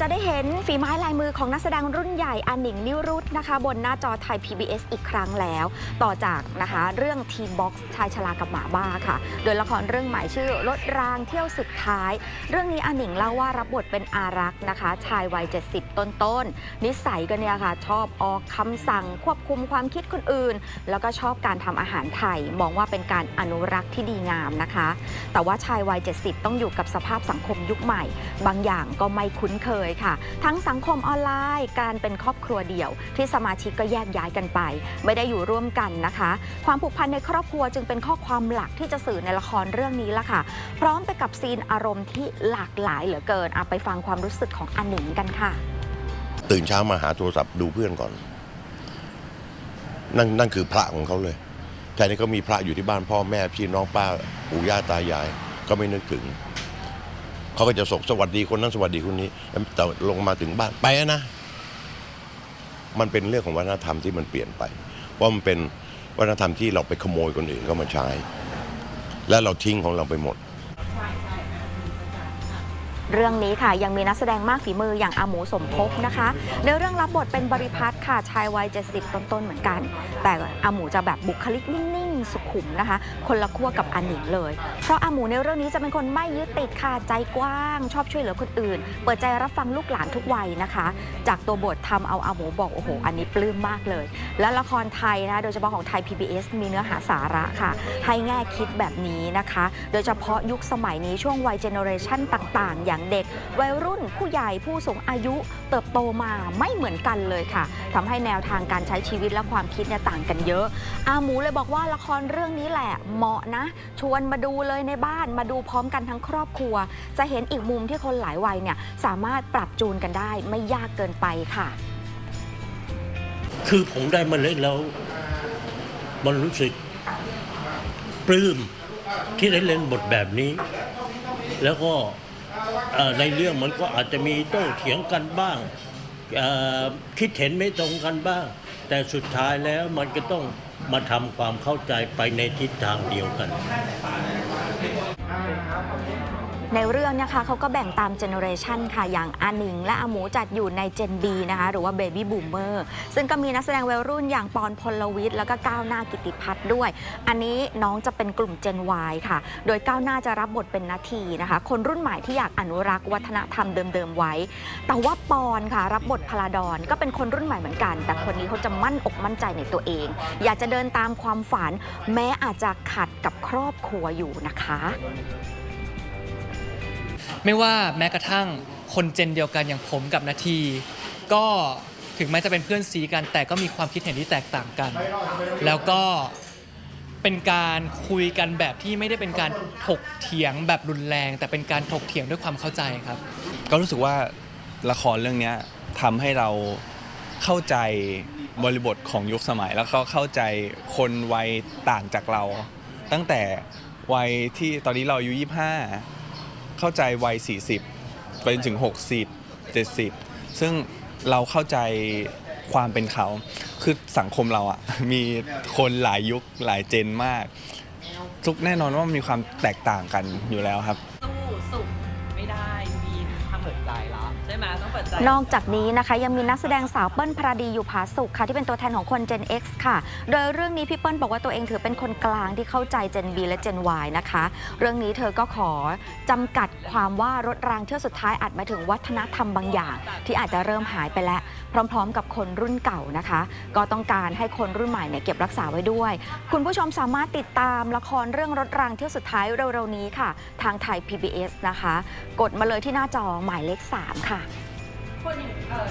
จะได้เห็นฝีไม้ลายมือของนักแสดงรุ่นใหญ่อาหนิงนิรุตนะคะ บนหน้าจอไทย PBS อีกครั้งแล้ว ต่อจากนะคะเรื่อง Teen Box ชายชรากับหมาบ้าค่ะ โดยละครเรื่องใหม่ชื่อรถรางเที่ยวสุดท้าย เรื่องนี้อาหนิงเล่าว่ารับบทเป็นอารักษ์นะคะ ชายวัย 70 ต้นๆนิสัยก็เนี่ยค่ะ ชอบออกคำสั่งควบคุมความคิดคนอื่น แล้วก็ชอบการทำอาหารไทย มองว่าเป็นการอนุรักษ์ที่ดีงามนะคะ แต่ว่าชายวัย 70 ต้องอยู่กับสภาพสังคมยุคใหม่ บางอย่างก็ไม่คุ้นเคยค่ะ ทั้งสังคมออนไลน์ การเป็นครอบครัวเดี่ยว ที่สมาชิกก็แยกย้ายกันไป ไม่ได้อยู่ร่วมกันนะคะ ความผูกพันในครอบครัวจึงเป็นข้อความหลักที่จะสื่อในละครเรื่องนี้ละค่ะ พร้อมไปกับซีนอารมณ์ที่หลากหลายเหลือเกินไปฟังความรู้สึกของอันหนิงกันค่ะ ตื่นเช้ามาหาโทรศัพท์ดูเพื่อนก่อน นั่นนั่นคือพระของเขาเลยแทนที่เขามีพระอยู่ที่บ้านพ่อแม่พี่น้องป้าปู่ย่าตายาย ก็ไม่นึกถึง เขาก็จะส่งสวัสดีคนนั้นสวัสดีคนนี้ แต่ลงมาถึงบ้านไปนะ มันเป็นเรื่องของวัฒนธรรมที่มันเปลี่ยนไป เพราะมันเป็นวัฒนธรรมที่เราไปขโมยคนอื่นเข้ามาใช้ และเราทิ้งของเราไปหมดเรื่องนี้ค่ะยังมีนักแสดงมากฝีมืออย่างอาหมูสมภพนะคะในเรื่องรับบทเป็นบริพัตรค่ะชายวัย70ต้นๆเหมือนกัน แต่อาหมูจะแบบบุคลิกนิ่งๆ สุขุมนะคะ คนละขั้วกับอันหนิงเลย เพราะอาหมูในเรื่องนี้จะเป็นคนไม่ยึดติดค่ะใจกว้าง ชอบช่วยเหลือคนอื่น เปิดใจรับฟังลูกหลานทุกวัยนะคะ จากตัวบททำเอาอาหมูบอกโอ้โหอันนี้ปลื้มมากเลย และละครไทยนะโดยเฉพาะของไทย PBS มีเนื้อหาสาระค่ะ ให้แง่คิดแบบนี้นะคะ โดยเฉพาะยุคสมัยนี้ช่วงวัยเจเนอเรชันต่างๆ อย่างเด็ก วัยรุ่นผู้ใหญ่ผู้สูงอายุเติบโตมาไม่เหมือนกันเลยค่ะทำให้แนวทางการใช้ชีวิตและความคิดเนี่ยต่างกันเยอะอาหมูเลยบอกว่าละครเรื่องนี้แหละเหมาะนะ ชวนมาดูเลยในบ้านมาดูพร้อมกันทั้งครอบครัว จะเห็นอีกมุมที่คนหลายวัยเนี่ยสามารถปรับจูนกันได้ไม่ยากเกินไปค่ะ คือผมได้มาเล่นแล้ว มันรู้สึกปลื้มที่ได้เล่นบทแบบนี้ แล้วก็ในเรื่องมันก็อาจจะมีโต้เถียงกันบ้างคิดเห็นไม่ตรงกันบ้าง แต่สุดท้ายแล้วมันก็ต้อง มาทำความเข้าใจไปในทิศทางเดียวกัน ในเรื่องนะคะเขาก็แบ่งตามเจเนอเรชันค่ะ อย่างอานิงและอาหมูจัดอยู่ในเจน B นะคะหรือว่า Baby Boomer ซึ่งก็มีนักแสดงวัยรุ่นอย่างปอนพลวิทย์แล้วก็ก้าวหน้ากิติพัฒน์ด้วย อันนี้น้องจะเป็นกลุ่ม Gen Y ค่ะ โดยก้าวหน้าจะรับบทเป็นนาทีนะคะ คนรุ่นใหม่ที่อยากอนุรักษ์วัฒนธรรมเดิมๆไว้ แต่ว่าปอนค่ะรับบทพลาดอนก็เป็นคนรุ่นใหม่เหมือนกัน แต่คนนี้เขาจะมั่นอกมั่นใจในตัวเอง อยากจะเดินตามความฝัน แม้อาจจะขัดกับครอบครัวอยู่นะคะ ไม่ว่าแม้กระทั่งคนเจนเดียวกันอย่างผมกับนาที ก็ถึงแม้จะเป็นเพื่อนซีกันแต่ก็มีความคิดเห็นที่แตกต่างกัน แล้วก็เป็นการคุยกันแบบที่ไม่ได้เป็นการถกเถียงแบบรุนแรง แต่เป็นการถกเถียงด้วยความเข้าใจครับ ก็รู้สึกว่าละครเรื่องเนี้ยทำให้เราเข้าใจบริบทของยุคสมัย แล้วก็เข้าใจคนวัยต่างจากเรา ตั้งแต่วัยที่ตอนนี้เราอายุ25 เข้าใจวัย 40 ไปจนถึง 60 70 ซึ่งเราเข้าใจความเป็นเขา คือสังคมเราอะมีคนหลายยุคหลายเจนมาก ทุกแน่นอนว่ามันมีความแตกต่างกันอยู่แล้วครับ ใช่ไหมต้องเปิดใจ นอกจากนี้นะคะยังมีนักแสดงสาวเปิ้ลพราดีอยู่ผาสุกค่ะที่เป็นตัวแทนของคน Gen X ค่ะ โดยเรื่องนี้พี่เปิ้ลบอกว่าตัวเองถือเป็นคนกลางที่เข้าใจ Gen B และ Gen Y นะคะ เรื่องนี้เธอก็ขอจำกัดความว่ารถรางเที่ยวสุดท้ายอาจหมายถึงวัฒนธรรมบางอย่าง ที่อาจจะเริ่มหายไปแล้ว พร้อมๆ กับคนรุ่นเก่านะคะ ก็ต้องการให้คนรุ่นใหม่เนี่ยเก็บรักษาไว้ด้วย คุณผู้ชมสามารถติดตามละครเรื่องรถรางเที่ยวสุดท้ายเร็วๆนี้ค่ะ ทางไทย PBS นะคะ กดมาเลยที่หน้าจอหมายเลข 3ค่ะ